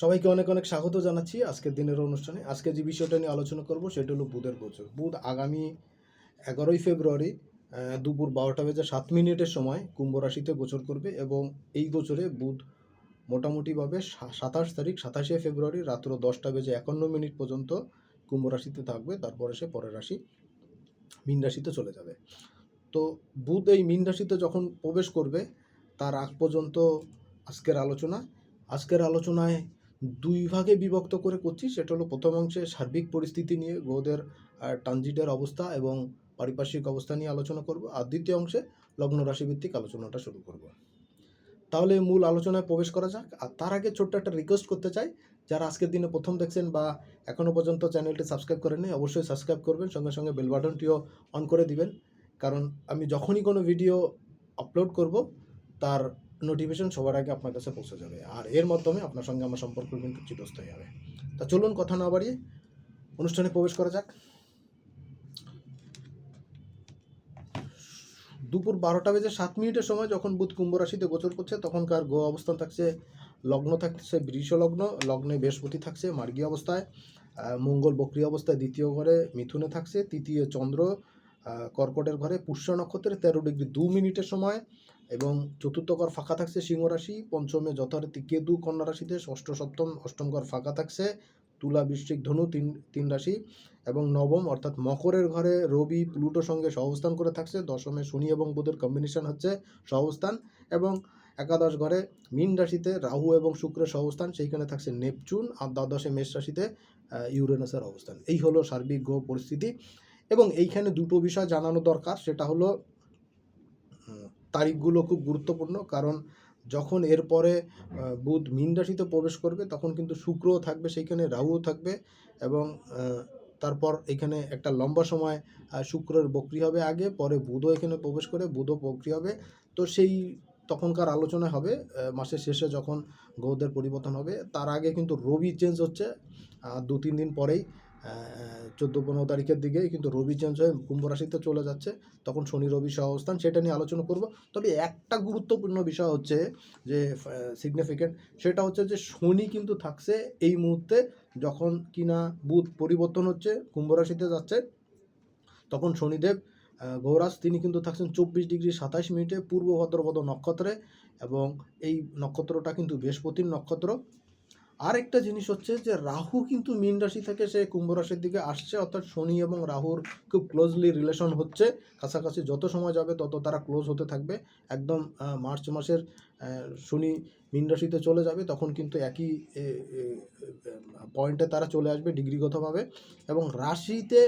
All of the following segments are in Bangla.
সবাইকে অনেক অনেক স্বাগত জানাচ্ছি আজকের দিনের অনুষ্ঠানে। আজকে যে বিষয়টা নিয়ে আলোচনা করব সেটা হলো বুধের গোচর। বুধ আগামী এগারোই ফেব্রুয়ারি দুপুর বারোটা বেজে সাত মিনিটের সময় কুম্ভ রাশিতে গোচর করবে এবং এই গোচরে বুধ মোটামুটিভাবে সাতাশ তারিখ, সাতাশে ফেব্রুয়ারি রাত্র দশটা বেজে একান্ন মিনিট পর্যন্ত কুম্ভ রাশিতে থাকবে। তারপরে সে পরের রাশি মীন রাশিতে চলে যাবে। তো বুধ এই মীন রাশিতে যখন প্রবেশ করবে, তার আগ পর্যন্ত আজকের আলোচনা। আজকের আলোচনায় দুই ভাগে বিভক্ত করে করছি, সেটা হলো প্রথম অংশে সার্বিক পরিস্থিতি নিয়ে গ্রহদের ট্রানজিটের অবস্থা এবং পারিপার্শ্বিক অবস্থা নিয়ে আলোচনা করব, আর দ্বিতীয় অংশে লগ্ন রাশিভিত্তিক আলোচনাটা শুরু করব। তাহলে মূল আলোচনায় প্রবেশ করা যাক, আর তার আগে ছোট্ট একটা রিকোয়েস্ট করতে চাই, যারা আজকের দিনে প্রথম দেখছেন বা এখনও পর্যন্ত চ্যানেলটি সাবস্ক্রাইব করেননি, অবশ্যই সাবস্ক্রাইব করবেন, সঙ্গে সঙ্গে বেল বাটনটিও অন করে দিবেন। কারণ আমি যখনই কোনো ভিডিও আপলোড করব, তার নোটিফিকেশন সবার আগে আপনার কাছে পৌঁছে যাবে। আর এর মাধ্যমে আপনার সঙ্গে আমার সম্পর্ক কিন্তু চিরস্থায়ী হবে। তা চলুন কথা না বাড়িয়ে অনুষ্ঠানে প্রবেশ করা যাক। দুপুর বারোটা বেজে সাত মিনিটের সময় যখন বুধ কুম্ভ রাশিতে গোচর করছে, তখনকার গ্রহ অবস্থান থাকছে, লগ্ন থাকছে বৃষ লগ্ন লগ্নে বৃহস্পতি থাকছে মার্গী অবস্থায় মঙ্গল বক্রী অবস্থায় দ্বিতীয় ঘরে মিথুনে থাকছে, তৃতীয় চন্দ্র কর্কটের ঘরে পুষ্য নক্ষত্রে তেরো ডিগ্রি দু মিনিটের সময় এবং চতুর্থ ঘর ফাঁকা থাকছে সিংহ রাশি, পঞ্চমে যথারীতি কেতু কন্যা রাশিতে, ষষ্ঠ সপ্তম, অষ্টম ঘর ফাঁকা থাকছে তুলা, বৃশ্চিক ধনু তিন তিন রাশি এবং নবম অর্থাৎ মকরের ঘরে রবি, প্লুটোর সঙ্গে সহবস্থান করে থাকছে, দশমে শনি এবং বুধের কম্বিনেশন হচ্ছে সহবস্থান এবং একাদশ ঘরে মীন রাশিতে রাহু এবং শুক্রের সহবস্থান সেইখানে থাকছে নেপচুন আর দ্বাদশে মেষ রাশিতে ইউরেনাসের অবস্থান। এই হলো সার্বিক গ্রহ পরিস্থিতি এবং এইখানে দুটো বিষয় জানানো দরকার, সেটা হলো তারিখগুলো খুব গুরুত্বপূর্ণ, কারণ যখন এরপরে বুধ মীন রাশিতে প্রবেশ করবে, তখন কিন্তু শুক্রও থাকবে, সেইখানে রাহুও থাকবে এবং তারপর এখানে একটা লম্বা সময় শুক্রের বক্রি হবে আগে, পরে বুধও এখানে প্রবেশ করে, বুধও বক্রি হবে। তো সেই তখনকার আলোচনা হবে মাসের শেষে যখন গ্রহদের পরিবর্তন হবে। তার আগে কিন্তু রবি চেঞ্জ হচ্ছে দু তিন দিন পরেই। চোদ্দ পনেরো তারিখের দিকে কিন্তু রবি চেঞ্জ হয়ে কুম্ভ রাশিতে চলে যাচ্ছে। তখন শনি, রবি সহ অবস্থান, সেটা নিয়ে আলোচনা করব। তবে একটা গুরুত্বপূর্ণ বিষয় হচ্ছে যে সিগনিফিকেন্ট সেটা হচ্ছে যে, শনি কিন্তু থাকছে এই মুহূর্তে যখন কিনা বুধ পরিবর্তন হচ্ছে, কুম্ভ রাশিতে যাচ্ছে, তখন শনিদেব গৌরাজ, তিনি কিন্তু থাকছেন চব্বিশ ডিগ্রি সাতাশ মিনিটে পূর্ব ভদ্রপদ নক্ষত্রে এবং এই নক্ষত্রটা কিন্তু বৃহস্পতির নক্ষত্র। আরেকটা জিনিস হচ্ছে যে রাহু কিন্তু মীন রাশি থেকে সে কুম্ভ রাশির দিকে আসছে, অর্থাৎ শনি এবং রাহুর খুব ক্লোজলি রিলেশন হচ্ছে। কাছাকাছি যত সময় যাবে তত তারা ক্লোজ হতে থাকবে। একদম মার্চ মাসের শনি মীন রাশিতে চলে যাবে, তখন কিন্তু একই পয়েন্টে তারা চলে আসবে ডিগ্রিগতভাবে। এবং রাশিতে,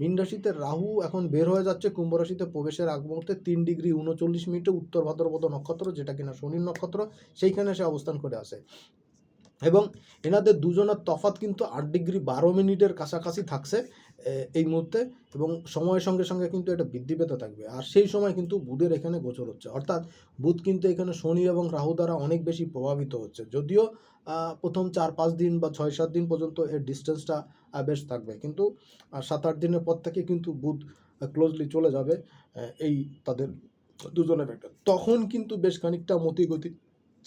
মীন রাশিতে রাহু এখন বের হয়ে যাচ্ছে, কুম্ভ রাশিতে প্রবেশের আগ মুহূর্তে তিন ডিগ্রি উনচল্লিশ মিনিটে উত্তর ভাদ্রপদ নক্ষত্র, যেটা কিনা শনির নক্ষত্র, সেইখানে সে অবস্থান করে আসে। এবং এনাদের দুজনের তফাত কিন্তু আট ডিগ্রি বারো মিনিটের কাছাকাছি থাকছে এই মুহূর্তে এবং সময়ের সঙ্গে সঙ্গে কিন্তু এটা বৃদ্ধি পেতে থাকবে। আর সেই সময় কিন্তু বুধের এখানে গোচর হচ্ছে। অর্থাৎ বুধ কিন্তু এখানে শনি এবং রাহু দ্বারা অনেক বেশি প্রভাবিত হচ্ছে। যদিও প্রথম চার, পাঁচ দিন বা ছয়, সাত দিন পর্যন্ত এর ডিস্টেন্সটা বেশ থাকবে। কিন্তু সাত, আট দিনের পর থেকে কিন্তু বুধ ক্লোজলি চলে যাবে এই তাদের দুজনের একটা তখন কিন্তু বেশ খানিকটা মতিগতি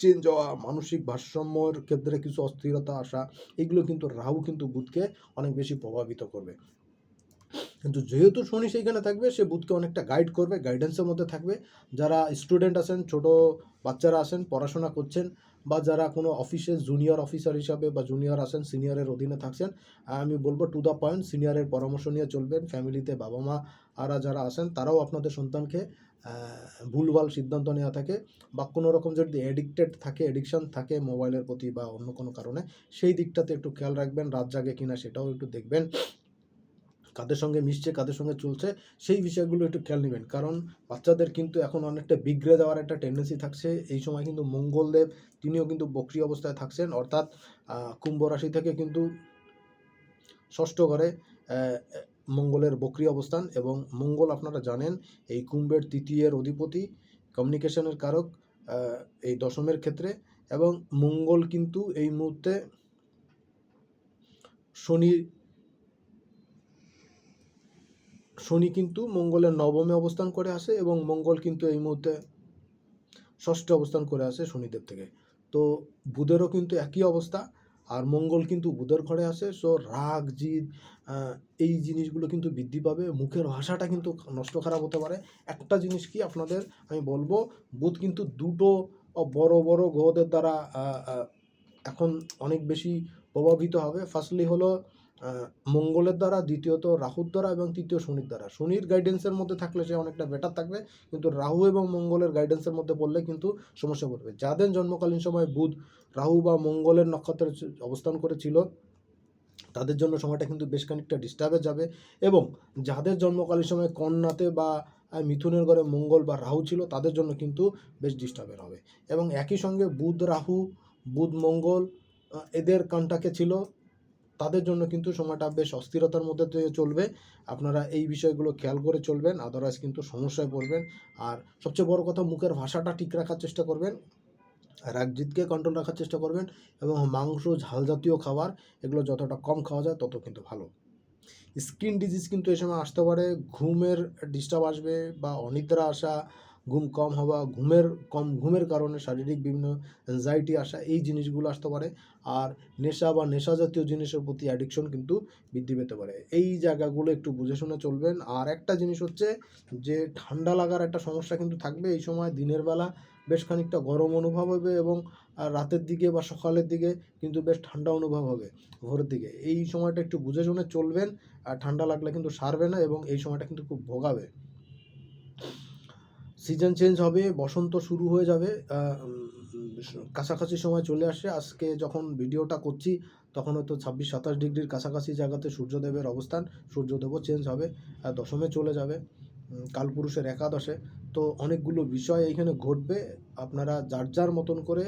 চেঞ্জ হওয়া, মানসিক ভারসাম্যর ক্ষেত্রে কিছু অস্থিরতা আসা, এগুলো কিন্তু রাহু কিন্তু বুধকে অনেক বেশি প্রভাবিত করবে। কিন্তু যেহেতু শনি সেইখানে থাকবে, সে বুধকে অনেকটা গাইড করবে গাইডেন্সের মধ্যে থাকবে। যারা স্টুডেন্ট আছেন, ছোট বাচ্চারা আছেন, পড়াশোনা করছেন বা যারা কোনো অফিসে জুনিয়র অফিসার হিসাবে বা জুনিয়র আছেন সিনিয়রের অধীনে থাকছেন, আমি বলব টু দ্য পয়েন্ট সিনিয়রের পরামর্শ নিয়ে চলবেন। ফ্যামিলিতে বাবা মা আরা যারা আছেন, তারাও আপনাদের সন্তানকে ভুলভাল সিদ্ধান্ত নেওয়া থাকে বা কোনো রকম যদি এডিক্টেড থাকে এডিকশন থাকে মোবাইলের প্রতি বা অন্য কোনো কারণে, সেই দিকটাতে একটু খেয়াল রাখবেন। রাত জাগে কিনা সেটাও একটু দেখবেন। কাদের সঙ্গে মিশছে, কাদের সঙ্গে চলছে, সেই বিষয়গুলো একটু খেয়াল নেবেন। কারণ বাচ্চাদের কিন্তু এখন অনেকটা বিগড়ে দেওয়ার একটা টেন্ডেন্সি থাকছে। এই সময় কিন্তু মঙ্গলদেব তিনিও কিন্তু বক্রি অবস্থায় থাকছেন। অর্থাৎ কুম্ভ রাশি থেকে কিন্তু ষষ্ঠ ঘরে মঙ্গলের বক্রি অবস্থান এবং মঙ্গল আপনারা জানেন, এই কুম্ভের তৃতীয়ের অধিপতি কমিউনিকেশনের কারক এই দশমের ক্ষেত্রে এবং মঙ্গল কিন্তু এই মুহূর্তে শনি শনি কিন্তু মঙ্গলের নবমে অবস্থান করে আসে এবং মঙ্গল কিন্তু এই মুহূর্তে ষষ্ঠে অবস্থান করে আসে শনিদেব থেকে। তো বুধেরও কিন্তু একই অবস্থা আর মঙ্গল কিন্তু বুধের ঘরে আসে। সো রাগ, জিদ এই জিনিসগুলো কিন্তু বৃদ্ধি পাবে। মুখের ভাষাটা কিন্তু নষ্ট খারাপ হতে পারে। একটা জিনিস কি আপনাদের আমি বলব, বুধ কিন্তু দুটো বড় বড় গ্রহদের দ্বারা এখন অনেক বেশি প্রভাবিত হবে। ফার্স্টলি হলো মঙ্গলের দ্বারা, দ্বিতীয়ত রাহুর দ্বারা এবং তৃতীয় শনির দ্বারা। শনির গাইডেন্সের মধ্যে থাকলে সে অনেকটা বেটার থাকবে, কিন্তু রাহু এবং মঙ্গলের গাইডেন্সের মধ্যে পড়লে কিন্তু সমস্যা পড়বে। যাদের জন্মকালীন সময় বুধ, রাহু বা মঙ্গলের নক্ষত্রে অবস্থান করেছিল, তাদের জন্য সময়টা কিন্তু বেশ খানিকটা ডিস্টার্বে যাবে এবং যাদের জন্মকালীন সময় কন্যাতে বা মিথুনের ঘরে মঙ্গল বা রাহু ছিল, তাদের জন্য কিন্তু বেশ ডিস্টার্বের হবে। এবং একই সঙ্গে বুধ, রাহু, বুধ, মঙ্গল এদের কন্টাকে ছিল তাদের জন্য কিন্তু সময়টা বেশ অস্থিরতার মধ্যে দিয়ে চলবে। আপনারা এই বিষয়গুলো খেয়াল করে চলবেন আদারওয়াইজ কিন্তু সমস্যায় পড়বেন। আর সবচেয়ে বড় কথা, মুখের ভাষাটা ঠিক রাখার চেষ্টা করবেন, রাগজিৎকে কন্ট্রোল রাখার চেষ্টা করবেন এবং মাংস, ঝাল জাতীয় খাবার, এগুলো যতটা কম খাওয়া যায় তত কিন্তু ভালো। স্কিন ডিজিজ কিন্তু এই সময় আসতে পারে, ঘুমের ডিস্টার্ব আসবে বা অনিদ্রা আসা ঘুম কম হওয়া, ঘুমের কম, ঘুমের কারণে শারীরিক বিভিন্ন অ্যাংজাইটি আসা, এই জিনিসগুলো আসতে পারে। আর নেশা বা নেশা জাতীয় জিনিসের প্রতি অ্যাডিকশন কিন্তু বৃদ্ধি পেতে পারে। এই জায়গাগুলো একটু বুঝে শুনে চলবেন। আর একটা জিনিস হচ্ছে যে, ঠান্ডা লাগার একটা সমস্যা কিন্তু থাকবে। এই সময় দিনের বেলা বেশ খানিকটা গরম অনুভব হবে এবং রাতের দিকে বা সকালের দিকে কিন্তু বেশ ঠান্ডা অনুভব হবে ভোরের দিকে। এই সময়টা একটু বুঝে শুনে চলবেন। আর ঠান্ডা লাগলে কিন্তু সারবে না এবং এই সময়টা কিন্তু খুব ভোগাবে। সিজন চেঞ্জ হবে, বসন্ত শুরু হয়ে যাবে কাছাকাছি সময় চলে আসে। আজকে যখন ভিডিওটা করছি, তখন হয়তো ছাব্বিশ, সাতাশ ডিগ্রির কাছাকাছি জায়গাতে সূর্যদেবের অবস্থান, সূর্যদেবও চেঞ্জ হবে আর দশমে চলে যাবে। কালপুরুষের একাদশে। তো অনেকগুলো বিষয় এইখানে ঘটবে। আপনারা যার যার মতন করে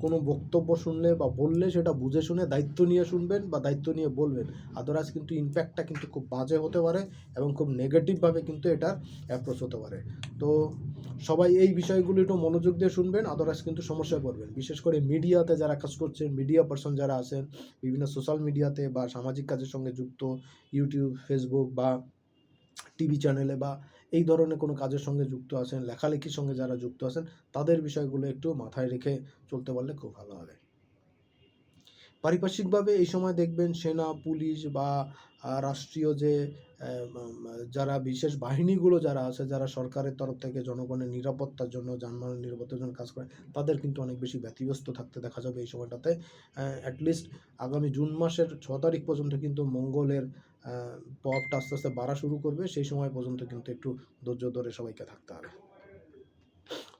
কোনো বক্তব্য শুনলে বা বললে সেটা বুঝে শুনে দায়িত্ব নিয়ে শুনবেন বা দায়িত্ব নিয়ে বলবেন। আদারওয়াইজ কিন্তু ইম্প্যাক্টটা কিন্তু খুব বাজে হতে পারে এবং খুব নেগেটিভভাবে কিন্তু এটার অ্যাপ্রোচ হতে পারে। তো সবাই এই বিষয়গুলো একটু মনোযোগ দিয়ে শুনবেন, আদারওয়াইজ কিন্তু সমস্যায় পড়বেন। বিশেষ করে মিডিয়াতে যারা কাজ করছেন মিডিয়া পার্সন যারা আছেন, বিভিন্ন সোশ্যাল মিডিয়াতে বা সামাজিক কাজের সঙ্গে যুক্ত ইউটিউব ফেসবুক বা টিভি চ্যানেলে বা এই ধরনের কোনো কাজের সঙ্গে যুক্ত আছেন, লেখালেখির সঙ্গে যারা যুক্ত আছেন, তাদের বিষয়গুলো একটু মাথায় রেখে চলতে পারলে খুব ভালো হবে। পারিপার্শ্বিকভাবে এই সময় দেখবেন সেনা, পুলিশ বা রাষ্ট্রীয় যে যারা বিশেষ বাহিনীগুলো যারা আছে, যারা সরকারের তরফ থেকে জনগণের নিরাপত্তার জন্য, যানবাহনের নিরাপত্তার জন্য কাজ করে, তাদের কিন্তু অনেক বেশি ব্যতিব্যস্ত থাকতে দেখা যাবে এই সময়টাতে। অ্যাটলিস্ট আগামী জুন মাসের ছ তারিখ পর্যন্ত কিন্তু মঙ্গলের প্রভাবটা আস্তে আস্তে বাড়া শুরু করবে, সেই সময় পর্যন্ত কিন্তু একটু ধৈর্য ধরে সবাইকে থাকতে হবে।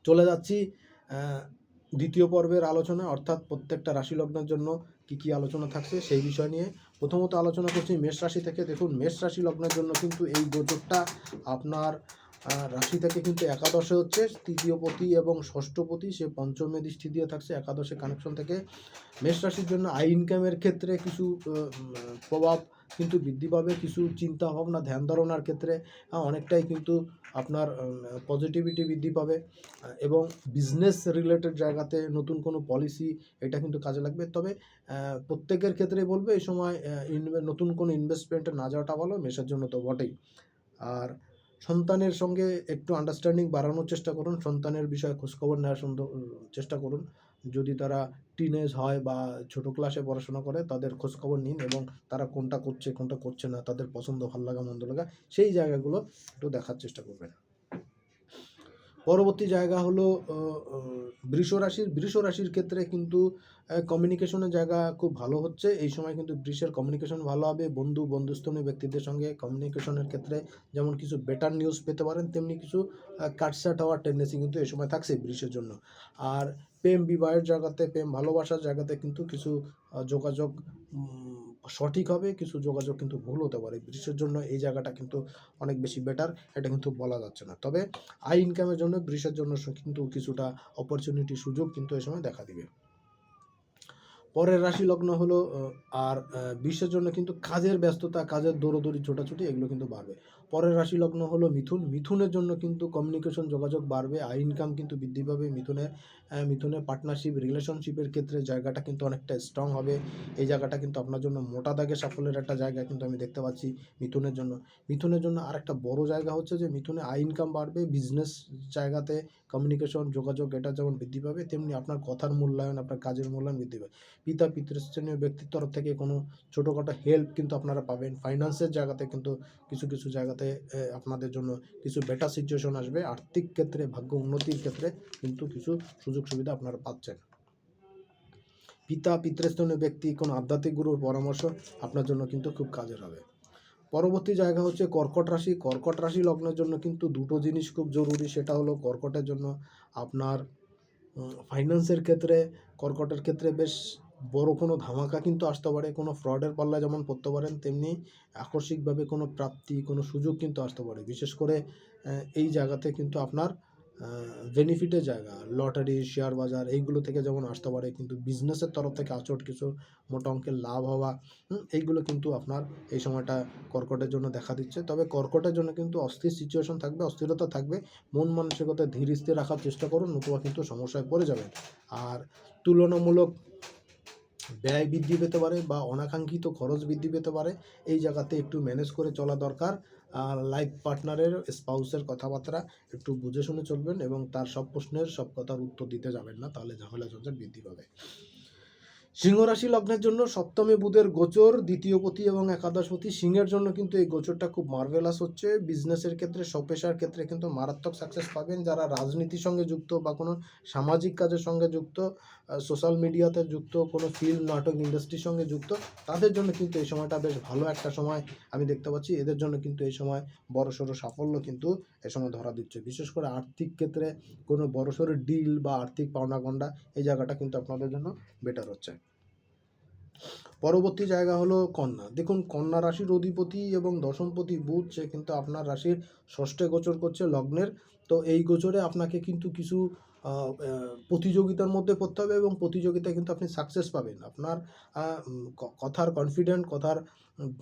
চলে যাচ্ছি দ্বিতীয় পর্বের আলোচনা অর্থাৎ প্রত্যেকটা রাশি লগ্নের জন্য কি কি আলোচনা থাকছে সেই বিষয় নিয়ে। প্রথমত আলোচনা করছি মেষ রাশি থেকে। দেখুন, মেষ রাশি লগ্নের জন্য কিন্তু এই গোচরটা আপনার রাশি থেকে কিন্তু একাদশে হচ্ছে, তৃতীয় পতি এবং ষষ্ঠ পতি, সে পঞ্চমে দৃষ্টি দিয়ে থাকছে একাদশে কানেকশন থেকে। মেষ রাশির জন্য আই ইনকামের ক্ষেত্রে কিছু প্রভাব কিন্তু বৃদ্ধি পাবে কিছু চিন্তা ভাবনা, ধ্যান ধারণার ক্ষেত্রে অনেকটাই কিন্তু আপনার পজিটিভিটি বৃদ্ধি পাবে। এবং বিজনেস রিলেটেড জায়গাতে নতুন কোনো পলিসি এটা কিন্তু কাজে লাগবে। তবে প্রত্যেকের ক্ষেত্রে বলবে, এই সময় নতুন কোনো ইনভেস্টমেন্টে না যাওয়াটা ভালো, মেশার জন্য তো বটেই। আর সন্তানের সঙ্গে একটু আন্ডারস্ট্যান্ডিং বাড়ানোর চেষ্টা করুন, সন্তানের বিষয়ে খোঁজখবর নেওয়ার চেষ্টা করুন। যদি তারা টিনেজ হয় বা ছোট ক্লাসে পড়াশোনা করে, তাদের খোঁজখবর নিন এবং তারা কোনটা করছে কোনটা করছে না, তাদের পছন্দ ভালো লাগা মন্দ লাগা, সেই জায়গাগুলো একটু দেখার চেষ্টা করবেন। পরবর্তী জায়গা হলো বৃষ রাশির বৃষ রাশির ক্ষেত্রে কিন্তু কমিউনিকেশনের জায়গা খুব ভালো হচ্ছে। এই সময় কিন্তু বৃষের কমিউনিকেশন ভালো হবে। বন্ধু, বন্ধুস্থনীয় ব্যক্তিদের সঙ্গে কমিউনিকেশনের ক্ষেত্রে যেমন কিছু বেটার নিউজ পেতে পারেন, তেমনি কিছু কাটসাট হওয়ার টেন্ডেন্সি কিন্তু এই সময় থাকছে বৃষের জন্য। আর প্রেম, বিবাহের জায়গাতে, প্রেম, ভালোবাসার জায়গাতে কিন্তু কিছু যোগাযোগ সঠিক হবে, কিছু যোগাযোগ কিন্তু ভুল হতে পারে। বৃষ্টির জন্য এই জায়গাটা কিন্তু অনেক বেশি বেটার এটা কিন্তু বলা যাচ্ছে না। তবে আই ইনকামের জন্য বৃষ্টির জন্য কিন্তু কিছুটা অপরচুনিটি সুযোগ কিন্তু এই সময় দেখা দিবে। পরের রাশি লগ্ন হলো আর বিশ্বের জন্য কিন্তু কাজের ব্যস্ততা, কাজের দৌড়দৌড়ি, ছোটাছুটি এগুলো কিন্তু বাড়বে। পরের রাশি লগ্ন হলো মিথুন। মিথুনের জন্য কিন্তু কমিউনিকেশন যোগাযোগ বাড়বে আই ইনকাম কিন্তু বৃদ্ধি পাবে। মিথুনের মিথুনের পার্টনারশিপ রিলেশনশিপের ক্ষেত্রে জায়গাটা কিন্তু অনেকটা স্ট্রং হবে। এই জায়গাটা কিন্তু আপনার জন্য মোটা দাগে সাফল্যের একটা জায়গা কিন্তু আমি দেখতে পাচ্ছি মিথুনের জন্য। মিথুনের জন্য আর একটা বড় জায়গা হচ্ছে যে মিথুনে আই ইনকাম বাড়বে বিজনেস জায়গাতে কমিউনিকেশন যোগাযোগ এটা যেমন বৃদ্ধি পাবে, তেমনি আপনার কথার মূল্যায়ন, আপনার কাজের মূল্যায়ন বৃদ্ধি পাবে। পিতা পিতৃস্থানীয় ব্যক্তির তরফ থেকে কোনো ছোটোখাটো হেল্প কিন্তু আপনারা পাবেন। ফাইন্যান্সের জায়গাতে কিন্তু কিছু কিছু জায়গাতে এ, আপনাদের জন্য কিছু বেটার সিচুয়েশন আসবে। আর্থিক ক্ষেত্রে ভাগ্য উন্নতির ক্ষেত্রে কিন্তু কিছু সুযোগ সুবিধা আপনারা পাচ্ছেন। পিতা পিতৃস্থানীয় ব্যক্তি কোনো আধ্যাত্মিক গুরুর পরামর্শ আপনার জন্য কিন্তু খুব কাজের হবে। পরবর্তী জায়গা হচ্ছে কর্কট রাশি। কর্কট রাশি লগ্নের জন্য কিন্তু দুটো জিনিস খুব জরুরি। সেটা হলো কর্কটের জন্য আপনার ফাইন্যান্সের ক্ষেত্রে কর্কটের ক্ষেত্রে বেশ বড় কোনো ধামাকা কিন্তু আসতে পারে, কোনো ফ্রডের পাল্লা যেমন পড়তে পারেন, তেমনি আকস্মিকভাবে কোনো প্রাপ্তি, কোনো সুযোগ কিন্তু আসতে পারে। বিশেষ করে এই জায়গাতে কিন্তু আপনার বেনিফিটের জায়গা লটারি শেয়ার বাজার এইগুলো থেকে যেমন আসতে পারে, কিন্তু বিজনেসের তরফ থেকে আচট কিছু মোটা অঙ্কের লাভ হওয়া এইগুলো কিন্তু আপনার এই সময়টা কর্কটের জন্য দেখা দিচ্ছে। তবে কর্কটের জন্য কিন্তু অস্থির সিচুয়েশন থাকবে, অস্থিরতা থাকবে। মন মানসিকতা ধীর স্থির রাখার চেষ্টা করুন, নতুবা কিন্তু সমস্যায় পড়ে যাবেন। আর তুলনামূলক ব্যয় বৃদ্ধি পেতে পারে বা অনাকাঙ্ক্ষিত খরচ বৃদ্ধি পেতে পারে, এই জায়গাতে একটু ম্যানেজ করে চলা দরকার। লাইফ পার্টনারের স্পাউসের কথাবার্তা একটু বুঝে শুনে চলবেন এবং তার সব প্রশ্নের, সব কথার উত্তর দিতে যাবেন না, তাহলে ঝামেলা ঝঞ্ঝাট বৃদ্ধি পাবে। সিংহ রাশি লগ্নের জন্য সপ্তমী বুধের গোচর, দ্বিতীয় পতি এবং একাদশ পতি সিংহের জন্য কিন্তু এই গোচরটা খুব মার্ভেলাস হচ্ছে। বিজনেসের ক্ষেত্রে সপেশার ক্ষেত্রে কিন্তু মারাত্মক সাকসেস পাবেন যারা রাজনীতির সঙ্গে যুক্ত বা কোনো সামাজিক কাজের সঙ্গে যুক্ত। সোশ্যাল মিডিয়াতে যুক্ত, কোনো ফিল্ম নাটক ইন্ডাস্ট্রির সঙ্গে যুক্ত, তাদের জন্য কিন্তু এই সময়টা বেশ ভালো একটা সময় আমি দেখতে পাচ্ছি। এদের জন্য কিন্তু এই সময় বড়সড় সাফল্য কিন্তু এ সময় ধরা দিচ্ছে। বিশেষ করে আর্থিক ক্ষেত্রে কোনো বড়সড় ডিল বা আর্থিক পাওনাগণ্ডা এই জায়গাটা কিন্তু আপনাদের জন্য বেটার হচ্ছে। পরবর্তী জায়গা হলো কন্যা। দেখুন, কন্যা রাশির অধিপতি এবং দশমপতি বুধ, সে কিন্তু আপনার রাশির ষষ্ঠে গোচর করছে লগ্নের। তো এই গোচরে আপনাকে কিন্তু কিছু প্রতিযোগিতার মধ্যে পড়তে হবে এবং প্রতিযোগিতায় কিন্তু আপনি সাকসেস পাবেন। আপনার কথার কনফিডেন্ট কথার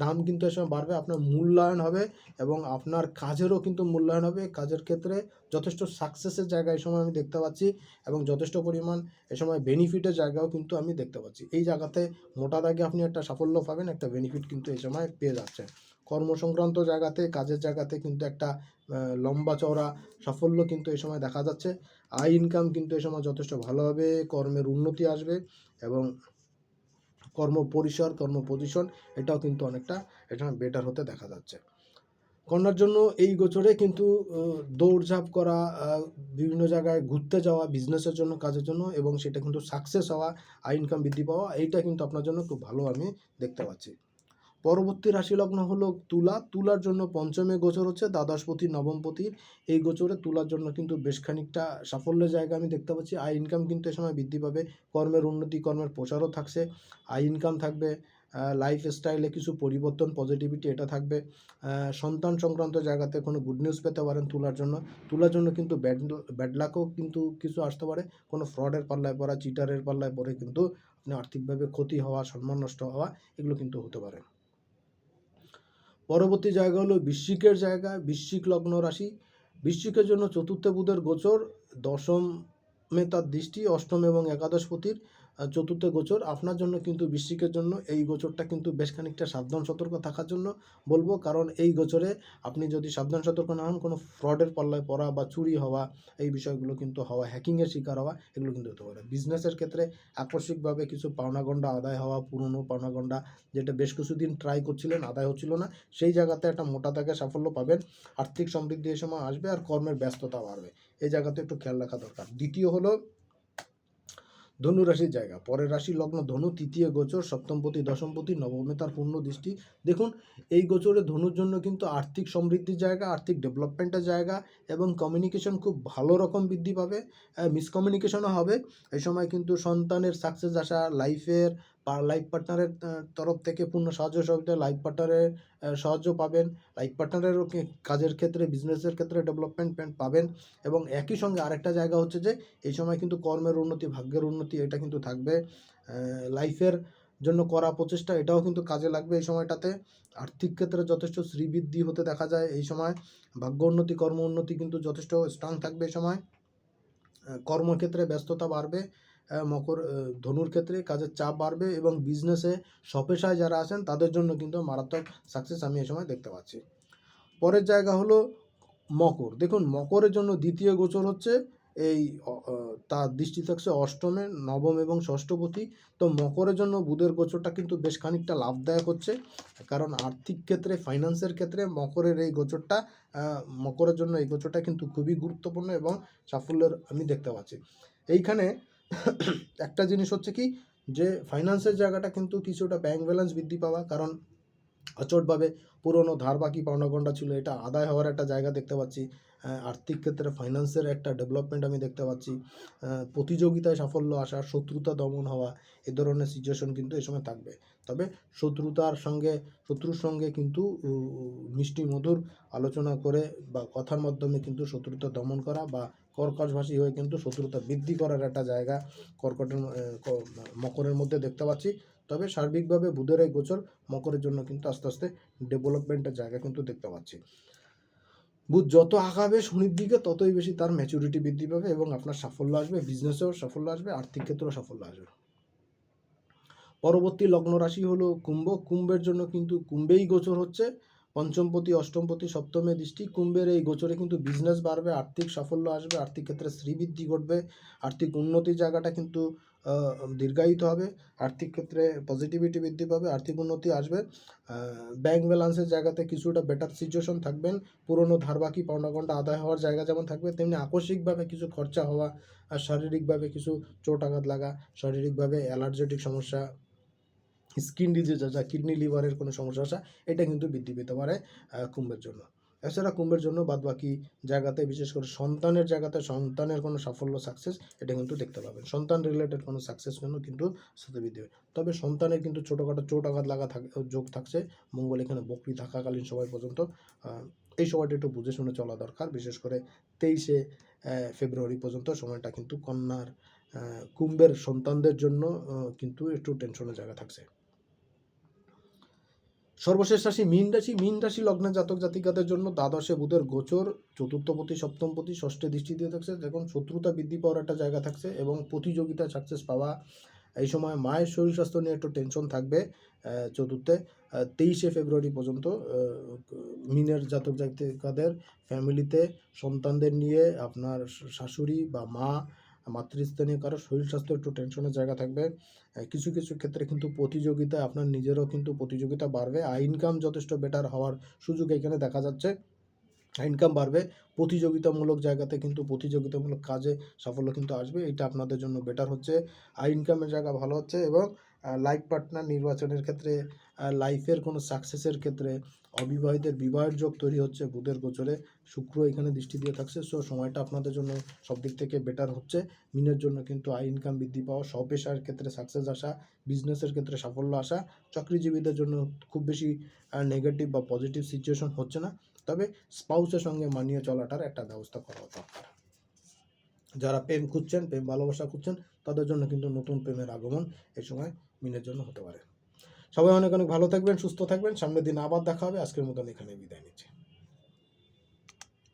দাম কিন্তু এ সময় বাড়বে, আপনার মূল্যায়ন হবে এবং আপনার কাজেরও কিন্তু মূল্যায়ন হবে। কাজের ক্ষেত্রে যথেষ্ট সাকসেসের জায়গা এই সময় আমি দেখতে পাচ্ছি এবং যথেষ্ট পরিমাণ এ সময় বেনিফিটের জায়গাও কিন্তু আমি দেখতে পাচ্ছি। এই জায়গাতে মোটা দাগে আপনি একটা সাফল্য পাবেন, একটা বেনিফিট কিন্তু এই সময় পেয়ে যাচ্ছেন। কর্মসংক্রান্ত জায়গাতে, কাজের জায়গাতে কিন্তু একটা লম্বা চওড়া সাফল্য কিন্তু এই সময় দেখা যাচ্ছে। আয় ইনকাম কিন্তু এই সময় যথেষ্ট ভালো হবে, কর্মের উন্নতি আসবে এবং কর্ম পরিসর, কর্ম পজিশন এটাও কিন্তু অনেকটা এটা বেটার হতে দেখা যাচ্ছে। কন্যার জন্য এই গোচরে কিন্তু দৌড়ঝাঁপ করা বিভিন্ন জায়গায় ঘুরতে যাওয়া বিজনেসের জন্য, কাজের জন্য এবং সেটা কিন্তু সাকসেস হওয়া, আয় ইনকাম বৃদ্ধি পাওয়া, এইটা কিন্তু আপনার জন্য খুব ভালো আমি দেখতে পাচ্ছি। পরবর্তী রাশি লগ্ন হলো তুলা। তুলার জন্য পঞ্চমে গোচর হচ্ছে দ্বাদশপতি নবমপতির এই গোচরে তুলার জন্য কিন্তু বেশ খানিকটা সাফল্যের জায়গা আমি দেখতে পাচ্ছি। আয় ইনকাম কিন্তু এ সময় বৃদ্ধি পাবে। কর্মের উন্নতি, কর্মের প্রচারও থাকছে। আয় ইনকাম থাকবে। লাইফ স্টাইলে কিছু পরিবর্তন পজিটিভিটি এটা থাকবে। সন্তান সংক্রান্ত জায়গাতে কোনো গুড নিউজ পেতে পারেন তুলার জন্য। তুলার জন্য কিন্তু ব্যাড ব্যাড লাকও কিন্তু কিছু আসতে পারে। কোনো ফ্রডের পাল্লায় পড়া চিটারের পাল্লায় পড়ে কিন্তু আপনি আর্থিকভাবে ক্ষতি হওয়া, সম্মান নষ্ট হওয়া, এগুলো কিন্তু হতে পারে। পরবর্তী জায়গা হলো বৃশ্চিকের জায়গা বৃশ্চিক লগ্ন রাশি। বৃশ্চিকের জন্য চতুর্থ বুধের গোচর দশমে তার দৃষ্টি অষ্টম এবং একাদশ পতির। আহ, চতুর্থ গোচর। আপনার জন্য কিন্তু বৃশ্চিকের জন্য এই গোচরটা কিন্তু বেশ খানিকটা সাবধান, সতর্ক থাকার জন্য বলব। কারণ এই গোচরে আপনি যদি সাবধান, সতর্ক না হন, কোনো ফ্রডের পাল্লায় পড়া বা চুরি হওয়া, এই বিষয়গুলো কিন্তু হওয়া হ্যাকিংয়ের শিকার হওয়া, এগুলো কিন্তু হতে পারে। বিজনেসের ক্ষেত্রে আকস্মিকভাবে কিছু পাওনাগণ্ডা আদায় হওয়া, পুরনো পাওনাগণ্ডা, যেটা বেশ কিছুদিন ট্রাই করছিলেন, আদায় হচ্ছিল না, সেই জায়গাতে একটা মোটা দাগে সাফল্য পাবেন। আর্থিক সমৃদ্ধি এই সময় আসবে আর কর্মের ব্যস্ততা বাড়বে। এই জায়গাতে একটু খেয়াল রাখা দরকার। দ্বিতীয় হলো ধনু রাশির জায়গা। পরের রাশি লগ্ন, ধনু তৃতীয় গোচর সপ্তমপতি দশমপতি নবমে তার পূর্ণ দৃষ্টি। দেখুন, এই গোচরে ধনুর জন্য কিন্তু আর্থিক সমৃদ্ধির জায়গা, আর্থিক ডেভেলপমেন্টের জায়গা এবং কমিউনিকেশন খুব ভালো রকম বৃদ্ধি পাবে মিসকমিউনিকেশনও হবে। এই সময় কিন্তু সন্তানের সাকসেস আসা লাইফের লাইফ পার্টনারের তরফ থেকে পূর্ণ সাহায্য সহযোগিতা লাইফ পার্টনারের সাহায্য পাবেন। লাইফ পার্টনারেরও কি- কাজের ক্ষেত্রে বিজনেসের ক্ষেত্রে ডেভেলপমেন্ট পাবেন। এবং একই সঙ্গে আরেকটা জায়গা হচ্ছে যে, এই সময় কিন্তু কর্মের উন্নতি, ভাগ্যের উন্নতি, এটা কিন্তু থাকবে। লাইফের জন্য করা প্রচেষ্টা, এটাও কিন্তু কাজে লাগবে এই সময়টাতে। আর্থিক ক্ষেত্রে যথেষ্ট শ্রীবৃদ্ধি হতে দেখা যায় এই সময়। ভাগ্য উন্নতি, কর্ম উন্নতি কিন্তু যথেষ্ট স্ট্রং থাকবে এই সময়। কর্মক্ষেত্রে ব্যস্ততা বাড়বে। মকর ধনুর ক্ষেত্রে কাজের চাপ বাড়বে এবং বিজনেসে সপেশায় যারা আছেন, তাদের জন্য কিন্তু মারাত্মক সাকসেস আমি এই সময় দেখতে পাচ্ছি। পরের জায়গা হলো মকর। দেখুন, মকরের জন্য দ্বিতীয় গোচর হচ্ছে এই তার দৃষ্টি থাকছে অষ্টমে, নবম এবং ষষ্ঠপতি তো মকরের জন্য বুধের গোচরটা কিন্তু বেশ খানিকটা লাভদায়ক হচ্ছে, কারণ আর্থিক ক্ষেত্রে ফাইন্যান্সের ক্ষেত্রে মকরের এই গোচরটা মকরের জন্য এই গোচরটা কিন্তু খুবই গুরুত্বপূর্ণ এবং সাফল্যের আমি দেখতে পাচ্ছি। এইখানে একটা জিনিস হচ্ছে কি, যে ফাইন্যান্সের জায়গাটা কিন্তু কিছুটা ব্যাংক ব্যালেন্স বৃদ্ধি পাওয়া, কারণ অচটভাবে পুরনো ধার বাকি পাওনাগণ্ডা ছিল, এটা আদায় হওয়ার একটা জায়গা দেখতে পাচ্ছি। আর্থিক ক্ষেত্রে ফাইন্যান্সের একটা ডেভেলপমেন্ট আমি দেখতে পাচ্ছি। প্রতিযোগিতায় সাফল্য আসা, শত্রুতা দমন হওয়া, এ ধরনের সিচুয়েশন কিন্তু এই সময় থাকবে। তবে শত্রুতার সঙ্গে, শত্রুর সঙ্গে কিন্তু মিষ্টি মধুর আলোচনা করে বা কথার মাধ্যমে কিন্তু শত্রুতা দমন করা বা কর্কশভাষী হয়ে কিন্তু শত্রুতা বৃদ্ধি করার একটা জায়গা কর্কটের মকরের মধ্যে দেখতে পাচ্ছি। তবে সার্বিকভাবে বুধের এই গোচর মকরের জন্য কিন্তু আস্তে আস্তে ডেভেলপমেন্টের জায়গা কিন্তু দেখতে পাচ্ছি। বুধ যত আগাবে শনির দিকে, ততই বেশি তার ম্যাচুরিটি বৃদ্ধি পাবে এবং আপনার সাফল্য আসবে বিজনেসেও সাফল্য আসবে, আর্থিক ক্ষেত্রেও সাফল্য আসবে। পরবর্তী লগ্ন রাশি হলো কুম্ভ। কুম্ভের জন্য কিন্তু কুম্ভেই গোচর হচ্ছে। পঞ্চমপতি, অষ্টমপতি, সপ্তমে দৃষ্টি, কুম্ভের এই গোচরে কিন্তু বিজনেস বাড়বে, আর্থিক সাফল্য আসবে, আর্থিক ক্ষেত্রে শ্রীবৃদ্ধি ঘটবে, আর্থিক উন্নতির জায়গাটা কিন্তু দীর্ঘায়িত হবে, আর্থিক ক্ষেত্রে পজিটিভিটি বৃদ্ধি পাবে, আর্থিক উন্নতি আসবে ব্যাংক ব্যালেন্সের জায়গাতে কিছুটা বেটার সিচুয়েশন থাকবেন, পুরনো ধারবাকি পাওনাগণ্ডা আদায় হওয়ার জায়গা যেমন থাকবে, তেমনি আকস্মিকভাবে কিছু খরচা হওয়া, আর শারীরিকভাবে কিছু চোট আঘাত লাগা, শারীরিকভাবে অ্যালার্জেটিক সমস্যা স্কিন ডিজিজ আসা কিডনি লিভারের কোনো সমস্যা আসা এটা কিন্তু বৃদ্ধি পেতে পারে কুম্ভের জন্য। এছাড়া কুম্ভের জন্য বাদবাকি জায়গাতে, বিশেষ করে সন্তানের জায়গাতে সন্তানের কোনো সাফল্য সাকসেস এটা কিন্তু দেখতে পাবেন। সন্তান রিলেটেড কোনো সাকসেস জন্য কিন্তু সাথে বৃদ্ধি তবে সন্তানের কিন্তু ছোটোখাটো চোট আঘাত লাগা থাক, যোগ থাকছে, মঙ্গল এখানে বকরি থাকাকালীন সময় পর্যন্ত এই সময়টা একটু বুঝে শুনে চলা দরকার। বিশেষ করে তেইশে ফেব্রুয়ারি পর্যন্ত সময়টা কিন্তু কন্যার কুম্ভের সন্তানদের জন্য কিন্তু একটু টেনশনের জায়গা থাকছে। সর্বশেষ রাশি মীন রাশি। মীন রাশি লগ্নের জাতক জাতিকাদের জন্য দ্বাদশে বুধের গোচর, চতুর্থপতি, সপ্তমপতি, ষষ্ঠে দৃষ্টি দিয়ে থাকছে। দেখুন, শত্রুতা বৃদ্ধি পাওয়ার একটা জায়গা থাকছে এবং প্রতিযোগিতা সাকসেস পাওয়া, এই সময় মায়ের শরীর স্বাস্থ্য নিয়ে একটু টেনশন থাকবে চতুর্থে তেইশে ফেব্রুয়ারি পর্যন্ত মিনের জাতক জাতিকাদের ফ্যামিলিতে সন্তানদের নিয়ে আপনার শাশুড়ি বা মা মাতৃস্থানীয় কারও শরীর স্বাস্থ্য একটু টেনশনের জায়গা থাকবে। কিছু কিছু ক্ষেত্রে কিন্তু প্রতিযোগিতা আপনার নিজেরও কিন্তু প্রতিযোগিতা বাড়বে। আর ইনকাম যথেষ্ট বেটার হওয়ার সুযোগ এখানে দেখা যাচ্ছে। ইনকাম বাড়বে, প্রতিযোগিতামূলক জায়গাতে কিন্তু প্রতিযোগিতামূলক কাজে সাফল্য কিন্তু আসবে, এটা আপনাদের জন্য বেটার হচ্ছে। আর ইনকামের জায়গা ভালো হচ্ছে এবং লাইফ পার্টনার নির্বাচনের ক্ষেত্রে লাইফের কোনো সাকসেসের ক্ষেত্রে অবিবাহিতের বিবাহের যোগ তৈরি হচ্ছে বুধের গোচরে। শুক্র এখানে দৃষ্টি দিয়ে থাকছে। সো সময়টা আপনাদের জন্য সব দিক থেকে বেটার হচ্ছে। মিনের জন্য কিন্তু আয় ইনকাম বৃদ্ধি পাওয়া স্বপেশার ক্ষেত্রে সাকসেস আসা বিজনেসের ক্ষেত্রে সাফল্য আসা, চাকরিজীবীদের জন্য খুব বেশি নেগেটিভ বা পজিটিভ সিচুয়েশন হচ্ছে না। তবে স্পাউসের সঙ্গে মানিয়ে চলাটার একটা ব্যবস্থা করা দরকার। যারা প্রেম খুঁজছেন, প্রেম ভালোবাসা খুঁজছেন, তাদের জন্য কিন্তু নতুন প্রেমের আগমন এই সময় মিনের জন্য হতে পারে। সবাই অনেক অনেক ভালো থাকবেন, সুস্থ থাকবেন। সামনের দিন আবার দেখা হবে। আজকের মতন এখানে বিদায় নিচ্ছি।